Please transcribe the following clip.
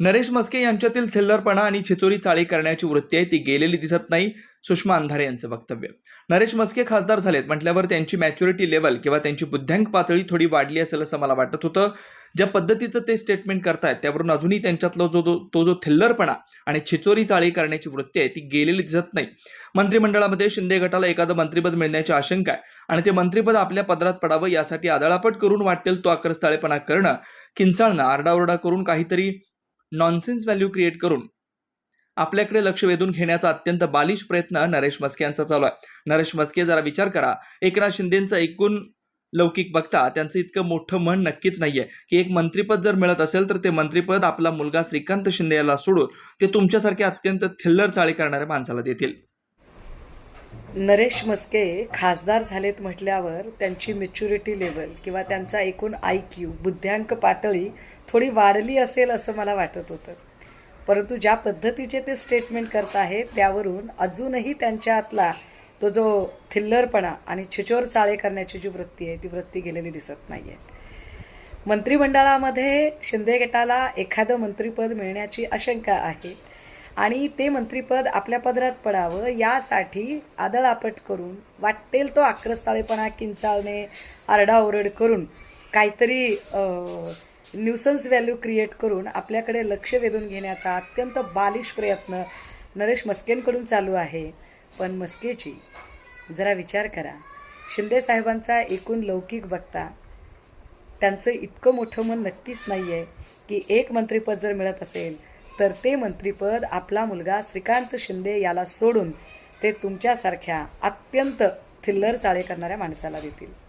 नरेश मस्के यांच्यातील थिल्लरपणा आणि छिचोरी चाळी करण्याची वृत्ती आहे ती गेलेली दिसत नाही सुषमा अंधारे यांचं वक्तव्य. नरेश मस्के खासदार झालेत म्हटल्यावर त्यांची मॅच्युरिटी लेवल किंवा त्यांची बुद्ध्यांक पातळी थोडी वाढली असेल असं मला वाटत होतं. ज्या पद्धतीचं ते स्टेटमेंट करतायत त्यावरून अजूनही त्यांच्यातला जो जो- तो जो थिल्लरपणा आणि छिचोरी चाळी करण्याची वृत्ती आहे ती गेलेली दिसत नाही. मंत्रिमंडळामध्ये शिंदे गटाला एखादं मंत्रिपद मिळण्याची आशंका आहे आणि ते मंत्रिपद आपल्या पदरात पडावं यासाठी आदळापट करून वाटेल तो आक्रस्ताळेपणा करणं किंचाळणं आरडाओरडा करून काहीतरी नॉनसेन्स व्हॅल्यू क्रिएट करून आपल्याकडे लक्ष वेधून घेण्याचा अत्यंत बालिश प्रयत्न नरेश मस्के यांचा चालू आहे. नरेश मस्के जरा विचार करा. एकनाथ शिंदेचं एकूण लौकिक बघता त्यांचं इतकं मोठं मन नक्कीच नाहीये. की एक मंत्रिपद जर मिळत असेल तर ते मंत्रीपद आपला मुलगा श्रीकांत शिंदे याला सोडून ते तुमच्यासारख्या अत्यंत थिल्लर चाळी करणाऱ्या माणसाला देतील. नरेश मस्के खासदार झालेत म्हटल्यावर त्यांची मॅच्युरिटी लेवल किंवा त्यांचा एकूण आय क्यू बुद्ध्यांक पातळी थोडी वाढली असेल असं मला वाटत होतं. परंतु ज्या पद्धतीचे ते स्टेटमेंट करत आहेत त्यावरून अजूनही त्यांच्यातला तो जो थिल्लरपणा आणि छिचोर चाळे करण्याची जी वृत्ती आहे ती वृत्ती गेलेली दिसत नाही आहे मंत्रिमंडळामध्ये शिंदे गटाला एखादं मंत्रिपद मिळण्याची आशंका आहे. आणि ते मंत्रीपद आपल्या पदरात पडावं यासाठी आदळापट करून वाटेल तो आक्रस्ताळेपणा किंचाळणे आरडाओरड करून काहीतरी न्यूसन्स व्हॅल्यू क्रिएट करून आपल्याकडे लक्ष वेधून घेण्याचा अत्यंत बालिश प्रयत्न नरेश मस्केंकडून चालू आहे. पण मस्केची जरा विचार करा. शिंदे साहेबांचा एकूण लौकिक बघता त्यांचं इतकं मोठं मन नक्कीच नाही आहे की एक मंत्रिपद जर मिळत असेल तर ते मंत्रीपद आपला मुलगा श्रीकांत शिंदे याला सोडून ते तुमच्यासारख्या अत्यंत थिल्लर चाळे करणाऱ्या माणसाला देतील.